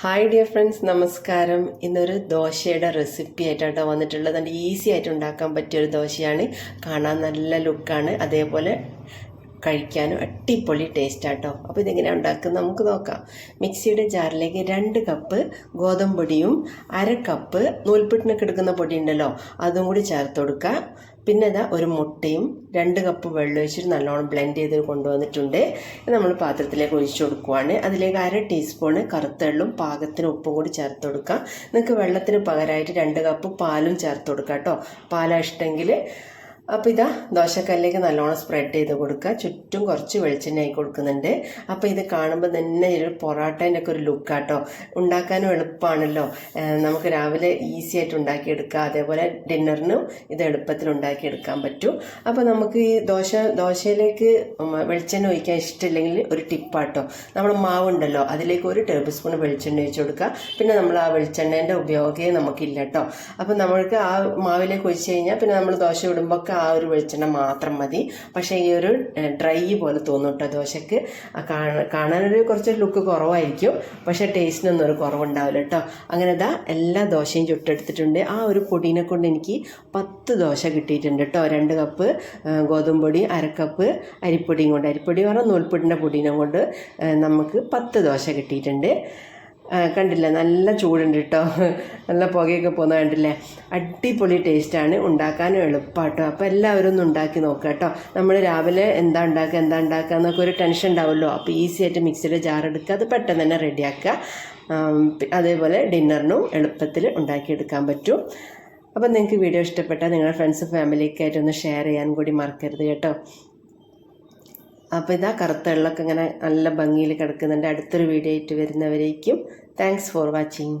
Hi dear friends നമസ്കാരം. ഇന്നൊരു ദോശയുടെ റെസിപ്പി ആയിട്ടാട്ടോ വന്നിട്ടുള്ളത്. നല്ല ഈസി ആയിട്ട് ഉണ്ടാക്കാൻ പറ്റിയ ഒരു ദോശയാണ്. കാണാൻ നല്ല ലുക്കാണ് അതേപോലെ കഴിക്കാനും അടിപൊളി ടേസ്റ്റാട്ടോ. അപ്പോൾ ഇതെങ്ങനെ ഉണ്ടാക്കുന്നത് നമുക്ക് നോക്കാം. മിക്സിയുടെ ജാറിലേക്ക് രണ്ട് കപ്പ് ഗോതമ്പൊടിയും അര കപ്പ് നൂൽപ്പിട്ടിനൊക്കെ എടുക്കുന്ന പൊടി ഉണ്ടല്ലോ അതും കൂടി ചേർത്ത് കൊടുക്കുക. പിന്നെ ഇതാ ഒരു മുട്ടയും രണ്ട് കപ്പ് വെള്ളം ഒഴിച്ചിട്ട് നല്ലോണം ബ്ലെൻഡ് ചെയ്ത് കൊണ്ടുവന്നിട്ടുണ്ട്. നമ്മൾ പാത്രത്തിലേക്ക് ഒഴിച്ചു കൊടുക്കുവാണ്. അതിലേക്ക് അര ടീസ്പൂണ് കറുത്തെള്ളും പാകത്തിന് ഉപ്പും കൂടി ചേർത്ത് കൊടുക്കാം നിങ്ങൾക്ക് വെള്ളത്തിന് പകരമായിട്ട് രണ്ട് കപ്പ് പാലും ചേർത്ത് കൊടുക്കാം കേട്ടോ. പാലാ ഇഷ്ടമെങ്കിൽ അപ്പോൾ ഇതാ ദോശക്കല്ലേക്ക് നല്ലോണം സ്പ്രെഡ് ചെയ്ത് കൊടുക്കുക. ചുറ്റും കുറച്ച് വെളിച്ചെണ്ണ ആയി കൊടുക്കുന്നുണ്ട്. അപ്പോൾ ഇത് കാണുമ്പോൾ തന്നെ ഒരു പൊറോട്ടേന്റെ ഒക്കെ ഒരു ലുക്കാട്ടോ ഉണ്ടാക്കാനും എളുപ്പമാണല്ലോ നമുക്ക് രാവിലെ ഈസി ആയിട്ട് ഉണ്ടാക്കിയെടുക്കുക അതേപോലെ ഡിന്നറിനും ഇത് എളുപ്പത്തിൽ ഉണ്ടാക്കിയെടുക്കാൻ പറ്റും. അപ്പോൾ നമുക്ക് ഈ ദോശ ദോശയിലേക്ക് വെളിച്ചെണ്ണ ഒഴിക്കാൻ ഇഷ്ടമില്ലെങ്കിൽ ഒരു ടിപ്പാട്ടോ നമ്മൾ മാവ് ഉണ്ടല്ലോ അതിലേക്ക് ഒരു ടേബിൾ സ്പൂൺ വെളിച്ചെണ്ണ ഒഴിച്ച് കൊടുക്കുക. പിന്നെ നമ്മൾ ആ വെളിച്ചെണ്ണേന്റെ ഉപയോഗമേ നമുക്കില്ല കേട്ടോ അപ്പോൾ നമ്മൾക്ക് ആ മാവിലേക്ക് ഒഴിച്ച് കഴിഞ്ഞാൽ പിന്നെ നമ്മൾ ദോശ ഇടുമ്പോൾ ആ ഒരു വെളിച്ചെണ്ണ മാത്രം മതി. പക്ഷേ ഈ ഒരു ഡ്രൈ പോലെ തോന്നും കേട്ടോ ദോശക്ക്. ആ കാണാനൊരു കുറച്ച് ലുക്ക് കുറവായിരിക്കും. പക്ഷേ ടേസ്റ്റിനൊന്നും ഒരു കുറവുണ്ടാവില്ല കേട്ടോ അങ്ങനെ ഇതാ എല്ലാ ദോശയും ചുട്ടെടുത്തിട്ടുണ്ട്. ആ ഒരു പൊടീനെ കൊണ്ട് എനിക്ക് പത്ത് ദോശ കിട്ടിയിട്ടുണ്ട് കേട്ടോ രണ്ട് കപ്പ് ഗോതമ്പൊടി ഗോതമ്പ് പൊടി അരക്കപ്പ് അരിപ്പൊടിയും കൊണ്ട്. അരിപ്പൊടി പറഞ്ഞാൽ നൂൽപ്പൊടിന്റെ പൊടീനെ കൊണ്ട് നമുക്ക് പത്ത് ദോശ കിട്ടിയിട്ടുണ്ട്. കണ്ടില്ലേ? നല്ല ചൂടുണ്ട് കേട്ടോ നല്ല പുകയൊക്കെ പോകുന്ന കണ്ടില്ലേ? അടിപൊളി ടേസ്റ്റാണ് ഉണ്ടാക്കാനും എളുപ്പമാട്ടോ അപ്പോൾ എല്ലാവരും ഒന്ന് ഉണ്ടാക്കി നോക്കുക കേട്ടോ നമ്മൾ രാവിലെ എന്താ ഉണ്ടാക്കുക എന്താ ഉണ്ടാക്കുക എന്നൊക്കെ ഒരു ടെൻഷൻ ഉണ്ടാവുമല്ലോ. അപ്പോൾ ഈസി ആയിട്ട് മിക്സിയുടെ ജാർ എടുക്കുക. അത് പെട്ടെന്ന് തന്നെ റെഡിയാക്കുക അതേപോലെ ഡിന്നറിനും എളുപ്പത്തിൽ ഉണ്ടാക്കിയെടുക്കാൻ പറ്റും. അപ്പോൾ നിങ്ങൾക്ക് വീഡിയോ ഇഷ്ടപ്പെട്ടാൽ നിങ്ങളുടെ ഫ്രണ്ട്സ് ഫാമിലിയൊക്കെ ആയിട്ടൊന്ന് ഷെയർ ചെയ്യാൻ കൂടി മറക്കരുത് കേട്ടോ. അപ്പോൾ ഇതാ കറുത്ത വെള്ളമൊക്കെ ഇങ്ങനെ നല്ല ഭംഗിയിൽ കിടക്കുന്നുണ്ട്. അടുത്തൊരു വീഡിയോ ആയിട്ട് വരുന്നവരേക്കും താങ്ക്സ് ഫോർ വാച്ചിങ്